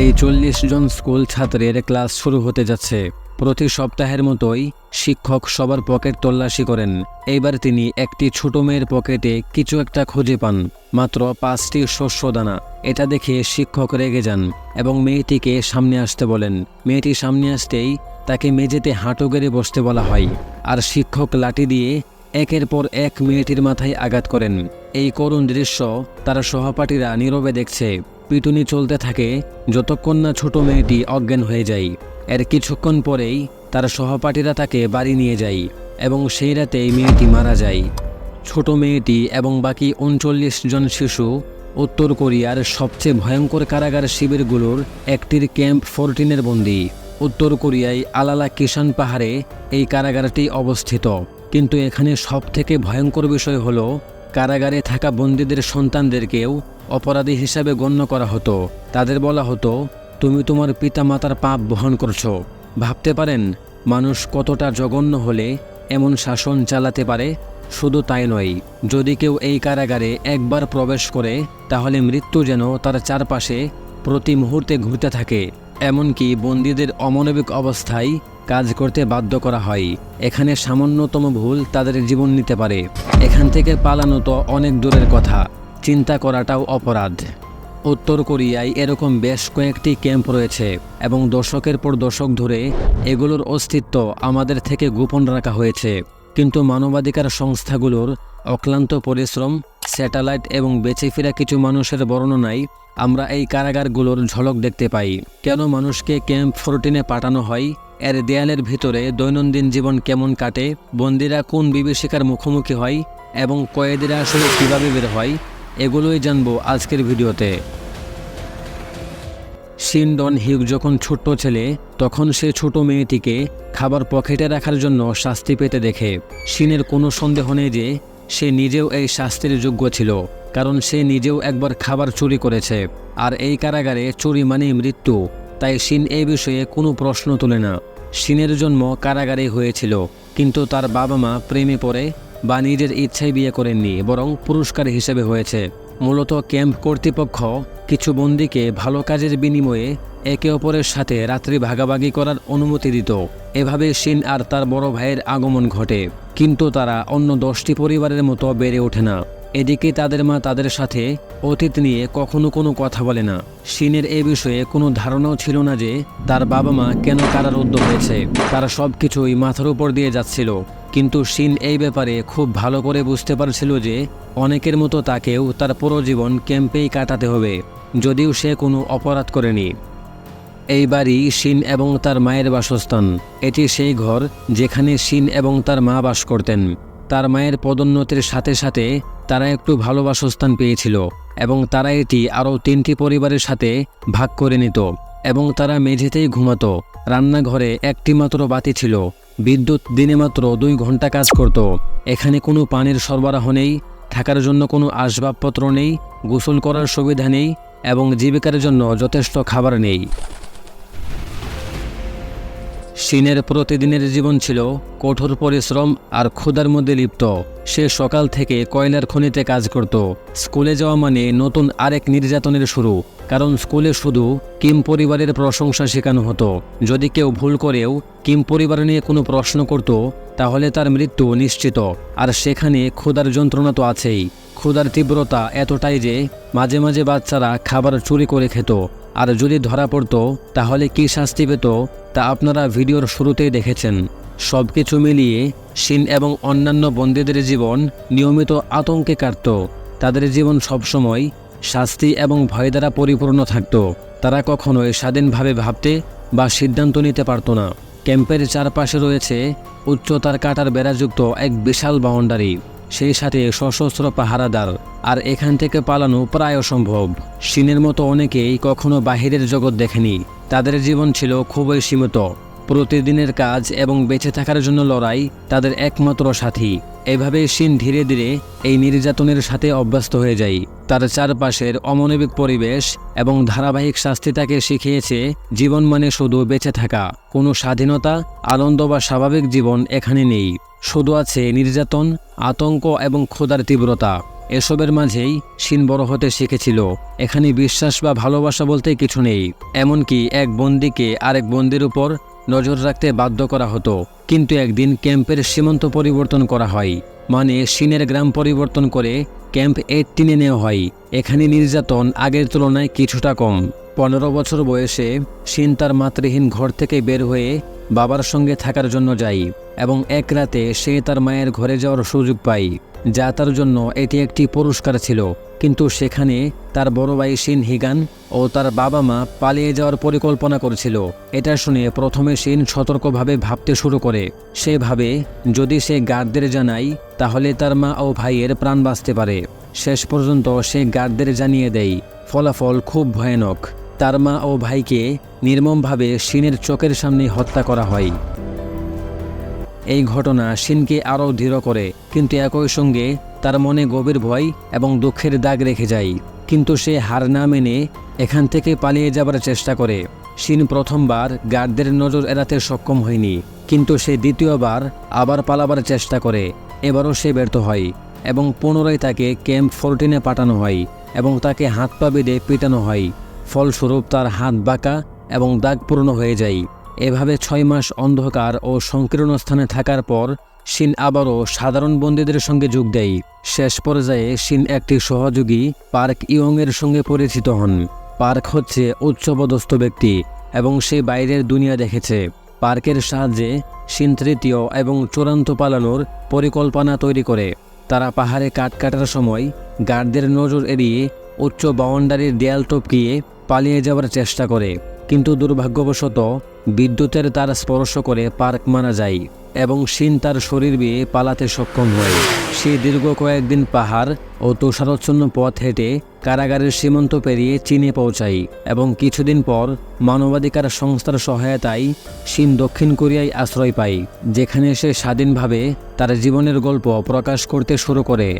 এই চল্লিশ জন স্কুল ছাত্রের ক্লাস শুরু হতে যাচ্ছে। প্রতি সপ্তাহের মতোই শিক্ষক সবার পকেট তল্লাশি করেন। এইবার তিনি একটি ছোট মেয়ের পকেটে কিছু একটা খুঁজে পান, মাত্র পাঁচটি শস্য দানা। এটা দেখে শিক্ষক রেগে যান এবং মেয়েটিকে সামনে আসতে বলেন। মেয়েটি সামনে আসতেই তাকে মেঝেতে হাঁটু গেড়ে বসতে বলা হয় আর শিক্ষক লাঠি দিয়ে একের পর এক মেয়েটির মাথায় আঘাত করেন। এই করুণ দৃশ্য তার সহপাঠীরা নীরবে দেখছে। পিটুনি চলতে থাকে যতক্ষণ না ছোট মেয়েটি অজ্ঞান হয়ে যায়। এর কিছুক্ষণ পরেই তার সহপাঠীরা তাকে বাড়ি নিয়ে যায় এবং সেই রাতেই মেয়েটি মারা যায়। ছোট মেয়েটি এবং বাকি উনচল্লিশ জন শিশু উত্তর কোরিয়ার সবচেয়ে ভয়ঙ্কর কারাগার শিবিরগুলোর একটির ক্যাম্প ফোরটিনের বন্দী। উত্তর কোরিয়ায় আলালা কিষান পাহাড়ে এই কারাগারটি অবস্থিত। কিন্তু এখানে সবথেকে ভয়ঙ্কর বিষয় হলো কারাগারে থাকা বন্দীদের সন্তানদেরকেও অপরাধী হিসাবে গণ্য করা হতো। তাদের বলা হতো, তুমি তোমার পিতামাতার পাপ বহন করছ। ভাবতে পারেন, মানুষ কতটা জঘন্য হলে এমন শাসন চালাতে পারে? শুধু তাই নয়, যদি কেউ এই কারাগারে একবার প্রবেশ করে, তাহলে মৃত্যু যেন তার চারপাশে প্রতি মুহূর্তে ঘুরতে থাকে। এমনকি বন্দীদের অমানবিক অবস্থায় কাজ করতে বাধ্য করা হয়। এখানে সামান্যতম ভুল তাদের জীবন নিতে পারে। এখান থেকে পালানো তো অনেক দূরের কথা। চিন্তা করাটাও অপরাধ। উত্তর কোরিয়ায় এরকম বেশ কয়েকটি ক্যাম্প রয়েছে এবং দশকের পর দশক ধরে এগুলোর অস্তিত্ব আমাদের থেকে গোপন রাখা হয়েছে। কিন্তু মানবাধিকার সংস্থাগুলোর অক্লান্ত পরিশ্রম, স্যাটেলাইট এবং বেঁচে ফেরা কিছু মানুষের বর্ণনায় আমরা এই কারাগারগুলোর ঝলক দেখতে পাই। কেন মানুষকে ক্যাম্প ফোরটিনে পাঠানো হয়? এর দেয়ালের ভিতরে দৈনন্দিন জীবন কেমন কাটে? বন্দিরা কোন বিভীষিকার মুখোমুখি হয়? এবং কয়েদিরা আসলে কীভাবে বের হয়? এগুলোই জানব আজকের ভিডিওতে। শিনডন হিউগ যখন ছোট্ট ছেলে, তখন সে ছোট মেয়েটিকে খাবার পকেটে রাখার জন্য শাস্তি পেতে দেখে। শিনের কোনো সন্দেহ নেই যে সে নিজেও এই শাস্তির যোগ্য ছিল, কারণ সে নিজেও একবার খাবার চুরি করেছে, আর এই কারাগারে চুরি মানেই মৃত্যু, তাই শিন এই বিষয়ে কোনো প্রশ্ন তোলে না। শিনের জন্ম কারাগারে হয়েছিল, কিন্তু তার বাবা মা প্রেমে পড়ে বা নিজের ইচ্ছায় বিয়ে করেননি, বরং পুরস্কার হিসেবে হয়েছে। মূলত ক্যাম্প কর্তৃপক্ষ কিছু বন্দীকে ভালো কাজের বিনিময়ে একে অপরের সাথে রাত্রি ভাগাভাগি করার অনুমতি দিত। এভাবে শিন আর তার বড় ভাইয়ের আগমন ঘটে। কিন্তু তারা অন্য দশটি পরিবারের মতো বেড়ে ওঠে না। এদিকে তাদের মা তাদের সাথে অতীত নিয়ে কখনো কোনো কথা বলে না। শিনের এ বিষয়ে কোনো ধারণাও ছিল না যে তার বাবা মা কেন কারারুদ্ধ হয়েছে। তারা সব কিছুই মাথার উপর দিয়ে যাচ্ছিল। কিন্তু শিন এই ব্যাপারে খুব ভালো করে বুঝতে পারছিল যে অনেকের মতো তাকেও তার পুরো জীবন ক্যাম্পেই কাটাতে হবে, যদিও সে কোনো অপরাধ করেনি। এই বাড়ি শিন এবং তার মায়ের বাসস্থান। এটি সেই ঘর যেখানে শিন এবং তার মা বাস করতেন। তার মায়ের পদোন্নতির সাথে সাথে তারা একটু ভালো বাসস্থান পেয়েছিল এবং তারা এটি আরও তিনটি পরিবারের সাথে ভাগ করে নিত এবং তারা মেঝেতেই ঘুমাতো। রান্নাঘরে একটি মাত্র বাতি ছিল। বিদ্যুৎ দিনে মাত্র দুই ঘণ্টা কাজ করত। এখানে কোনো পানির সরবরাহ নেই, থাকার জন্য কোনো আসবাবপত্র নেই, গোসল করার সুবিধা নেই এবং জীবিকার জন্য যথেষ্ট খাবার নেই। শিনের প্রতিদিনের জীবন ছিল কঠোর পরিশ্রম আর ক্ষুধার মধ্যে লিপ্ত। সে সকাল থেকে কয়লার খনিতে কাজ করত। স্কুলে যাওয়া মানে নতুন আরেক নির্যাতনের শুরু, কারণ স্কুলে শুধু কিম পরিবারের প্রশংসা শেখানো হতো। যদি কেউ ভুল করেও কিম পরিবার নিয়ে কোনো প্রশ্ন করত, তাহলে তার মৃত্যু নিশ্চিত। আর সেখানে ক্ষুধার যন্ত্রণা তো আছেই। ক্ষুধার তীব্রতা এতটাই যে মাঝে মাঝে বাচ্চারা খাবার চুরি করে খেত। আর যদি ধরা পড়তো, তাহলে কি শাস্তি পেত, তা আপনারা ভিডিওর শুরুতেই দেখেছেন। সব কিছু মিলিয়ে শিন এবং অন্যান্য বন্দীদের জীবন নিয়মিত আতঙ্কে কাটত। তাদের জীবন সবসময় শাস্তি এবং ভয় দ্বারা পরিপূর্ণ থাকত। তারা কখনোই স্বাধীনভাবে ভাবতে বা সিদ্ধান্ত নিতে পারত না। ক্যাম্পের চারপাশে রয়েছে উচ্চতার কাটার বেড়াযুক্ত এক বিশাল বাউন্ডারি। সেই সাথে সশস্ত্র পাহারাদার আর এখান থেকে পালানো প্রায় অসম্ভব। সিনের মতো অনেকেই কখনো বাহিরের জগৎ দেখেনি। তাদের জীবন ছিল খুবই সীমিত। প্রতিদিনের কাজ এবং বেঁচে থাকার জন্য লড়াই তাদের একমাত্র সাথী। এভাবে সিন ধীরে ধীরে এই নির্যাতনের সাথে অভ্যস্ত হয়ে যায়। তার চারপাশের অমানবিক পরিবেশ এবং ধারাবাহিক শাস্তি তাকে শিখিয়েছে জীবন মানে শুধু বেঁচে থাকা। কোনো স্বাধীনতা, আনন্দ বা স্বাভাবিক জীবন এখানে নেই। শুধু আছে নির্যাতন, আতঙ্ক এবং ক্ষুধার তীব্রতা। এসবের মাঝেই শিন বড় হতে শিখেছিল। এখানে বিশ্বাস বা ভালোবাসা বলতে কিছু নেই। এমনকি এক বন্দিকে আরেক বন্দির উপর নজর রাখতে বাধ্য করা হতো। কিন্তু একদিন ক্যাম্পের সীমান্ত পরিবর্তন করা হয়। মানে শিনের গ্রাম পরিবর্তন করে ক্যাম্প এইটিনে নেওয়া হয়। এখানে নির্যাতন আগের তুলনায় কিছুটা কম। পনেরো বছর বয়সে শিন তার মাতৃহীন ঘর থেকে বের হয়ে বাবার সঙ্গে থাকার জন্য যায় এবং এক রাতে সে তার মায়ের ঘরে যাওয়ার সুযোগ পায়, যা তার জন্য এটি একটি পুরস্কার ছিল। কিন্তু সেখানে তার বড় ভাই শিন হিগান ও তার বাবা মা পালিয়ে যাওয়ার পরিকল্পনা করেছিল। এটা শুনে প্রথমে শিন সতর্কভাবে ভাবতে শুরু করে। সে ভাবে, যদি সে গার্ডদের জানায়, তাহলে তার মা ও ভাইয়ের প্রাণ বাঁচতে পারে। শেষ পর্যন্ত সে গার্ডদের জানিয়ে দেয়, ফলাফল খুব ভয়ানক। তার মা ও ভাইকে নির্মমভাবে শিনের চোখের সামনে হত্যা করা হয়। এই ঘটনা শিনকে আরও দৃঢ় করে, কিন্তু একই সঙ্গে তার মনে গভীর ভয় এবং দুঃখের দাগ রেখে যায়। কিন্তু সে হার না মেনে এখান থেকে পালিয়ে যাবার চেষ্টা করে। শিন প্রথমবার গার্ডদের নজর এড়াতে সক্ষম হয়নি, কিন্তু সে দ্বিতীয়বার আবার পালাবার চেষ্টা করে। এবারও সে ব্যর্থ হয় এবং পুনরায় তাকে ক্যাম্প ফোরটিনে পাঠানো হয় এবং তাকে হাত পা বেঁধে পিটানো হয়। ফলস্বরূপ তার হাত বাঁকা এবং দাগ পূর্ণ হয়ে যায়। এভাবে ছয় মাস অন্ধকার ও সংকীর্ণ স্থানে থাকার পর শিন আবারও সাধারণ বন্দীদের সঙ্গে যোগ দেয়। শেষ পর্যায়ে শিন একটি সহযোগী, পার্ক ইয়ংয়ের সঙ্গে পরিচিত হন। পার্ক হচ্ছে উচ্চপদস্থ ব্যক্তি এবং সে বাইরের দুনিয়া দেখেছে। পার্কের সাহায্যে শিন তৃতীয় এবং চূড়ান্ত পালানোর পরিকল্পনা তৈরি করে। তারা পাহাড়ে কাট কাটার সময় গার্ডদের নজর এড়িয়ে উচ্চ বাউন্ডারির দেয়াল টপকিয়ে পালিয়ে যাওয়ার চেষ্টা করে, কিন্তু দুর্ভাগ্যবশত বিদ্যুতের তার স্পর্শ করে পার্ক মারা যায় এবং শিন তার শরীর বেয়ে পালাতে সক্ষম হয়। সে দীর্ঘ কয়েকদিন পাহাড় ও তুষারচ্ছন্ন পথ হেঁটে কারাগারের সীমান্ত পেরিয়ে চীনে পৌঁছায় এবং কিছুদিন পর মানবাধিকার সংস্থার সহায়তায় শিন দক্ষিণ কোরিয়ায় আশ্রয় পায়, যেখানে সে স্বাধীনভাবে তার জীবনের গল্প প্রকাশ করতে শুরু করে।